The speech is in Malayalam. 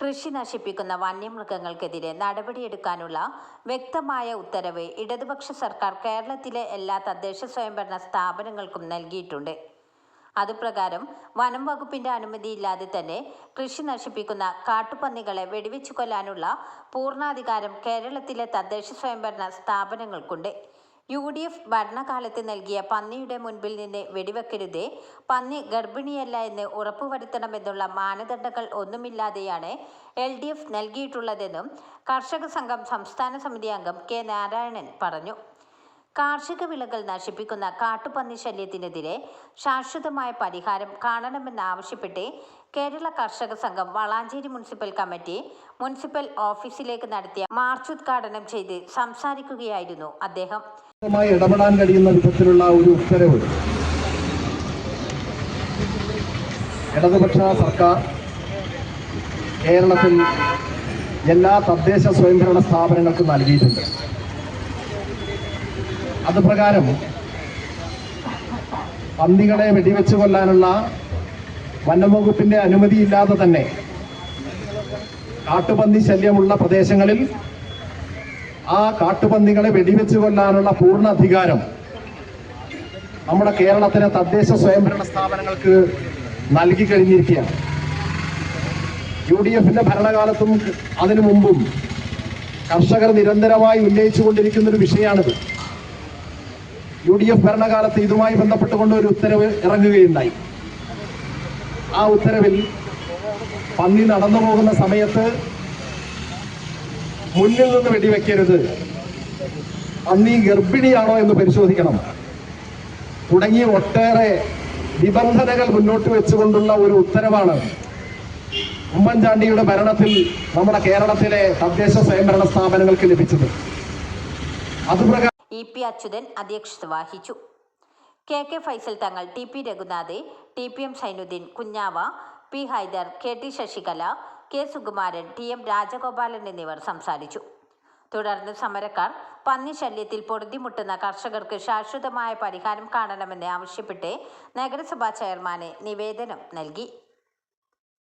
കൃഷി നശിപ്പിക്കുന്ന വന്യമൃഗങ്ങൾക്കെതിരെ നടപടിയെടുക്കാനുള്ള വ്യക്തമായ ഉത്തരവ് ഇടതുപക്ഷ സർക്കാർ കേരളത്തിലെ എല്ലാ തദ്ദേശ സ്വയംഭരണ സ്ഥാപനങ്ങൾക്കും നൽകിയിട്ടുണ്ട്. അതുപ്രകാരം വനം വകുപ്പിന്റെ അനുമതിയില്ലാതെ തന്നെ കൃഷി നശിപ്പിക്കുന്ന കാട്ടുപന്നികളെ വെടിവെച്ചു കൊല്ലാനുള്ള പൂർണാധികാരം കേരളത്തിലെ തദ്ദേശ സ്വയംഭരണ സ്ഥാപനങ്ങൾക്കുണ്ട്. യു ഡി എഫ് ഭരണകാലത്ത് നൽകിയ പന്നിയുടെ മുൻപിൽ നിന്ന് വെടിവെക്കരുതേ പന്നി ഗർഭിണിയല്ല എന്ന് ഉറപ്പുവരുത്തണമെന്നുള്ള മാനദണ്ഡങ്ങൾ ഒന്നുമില്ലാതെയാണ് എൽ ഡി എഫ് നൽകിയിട്ടുള്ളതെന്നും കർഷക സംഘം സംസ്ഥാന സമിതി അംഗം കെ നാരായണൻ പറഞ്ഞു. കാർഷിക വിളകൾ നശിപ്പിക്കുന്ന കാട്ടുപന്നി ശല്യത്തിനെതിരെ ശാശ്വതമായ പരിഹാരം കാണണമെന്നാവശ്യപ്പെട്ട് കേരള കർഷക സംഘം വളാഞ്ചേരി മുനിസിപ്പൽ കമ്മിറ്റി മുനിസിപ്പൽ ഓഫീസിലേക്ക് നടത്തിയ മാർച്ച് ഉദ്ഘാടനം ചെയ്ത് സംസാരിക്കുകയായിരുന്നു അദ്ദേഹം. ഇടപെടാൻ കഴിയുന്ന വിധത്തിലുള്ള ഒരു ഉത്തരവ്. ഇടതുപക്ഷ സർക്കാർ കേരളത്തിൽ എല്ലാ തദ്ദേശ സ്വയംഭരണ സ്ഥാപനങ്ങൾക്കും നൽകിയിട്ടുണ്ട്. അത് പ്രകാരം പന്നികളെ വെടിവെച്ച് കൊല്ലാനുള്ള വനംവകുപ്പിന്റെ അനുമതിയില്ലാതെ തന്നെ കാട്ടുപന്നി ശല്യമുള്ള പ്രദേശങ്ങളിൽ ആ കാട്ടുപന്നികളെ വെടിവെച്ച് കൊല്ലാനുള്ള പൂർണ അധികാരം നമ്മുടെ കേരളത്തിലെ തദ്ദേശ സ്വയംഭരണ സ്ഥാപനങ്ങൾക്ക് നൽകി കഴിഞ്ഞിരിക്കുകയാണ്. യു ഡി എഫിന്റെ ഭരണകാലത്തും അതിനു മുമ്പും കർഷകർ നിരന്തരമായി ഉന്നയിച്ചുകൊണ്ടിരിക്കുന്ന ഒരു വിഷയമാണിത്. യു ഡി എഫ് ഭരണകാലത്ത് ഇതുമായി ബന്ധപ്പെട്ടുകൊണ്ട് ഒരു ഉത്തരവ് ഇറങ്ങുകയുണ്ടായി. ആ ഉത്തരവിൽ പന്നി നടന്നു പോകുന്ന സമയത്ത് മുന്നിൽ നിന്ന് വെടിവെക്കരുത്. പന്നി ഗർഭിണിയാണോ എന്ന് പരിശോധിക്കണം. തുടങ്ങി ഒട്ടേറെ നിബന്ധനകൾ മുന്നോട്ട് വെച്ചുകൊണ്ടുള്ള ഒരു ഉത്തരവാണ്. ഉമ്മൻചാണ്ടിയുടെ ഭരണത്തിൽ നമ്മുടെ കേരളത്തിലെ തദ്ദേശ സ്വയംഭരണ സ്ഥാപനങ്ങൾക്ക് ലഭിച്ചത്. അതുപ്രകാരം ഇ പി അച്യുതൻ അധ്യക്ഷത വഹിച്ചു. K K Faisal Thangal T P Raghunath T P M Zainuddin Kunjava P Haider K T Sasikala K Sukumaran T M Rajagopalan എന്നിവർ സംസാരിച്ചു. തുടർന്ന് സമരക്കാർ പന്നി ശല്യത്തിൽ പൊറുതിമുട്ടുന്ന കർഷകർക്ക് ശാശ്വതമായ പരിഹാരം കാണണമെന്ന് ആവശ്യപ്പെട്ട് നഗരസഭാ ചെയർമാന് നിവേദനം നൽകി.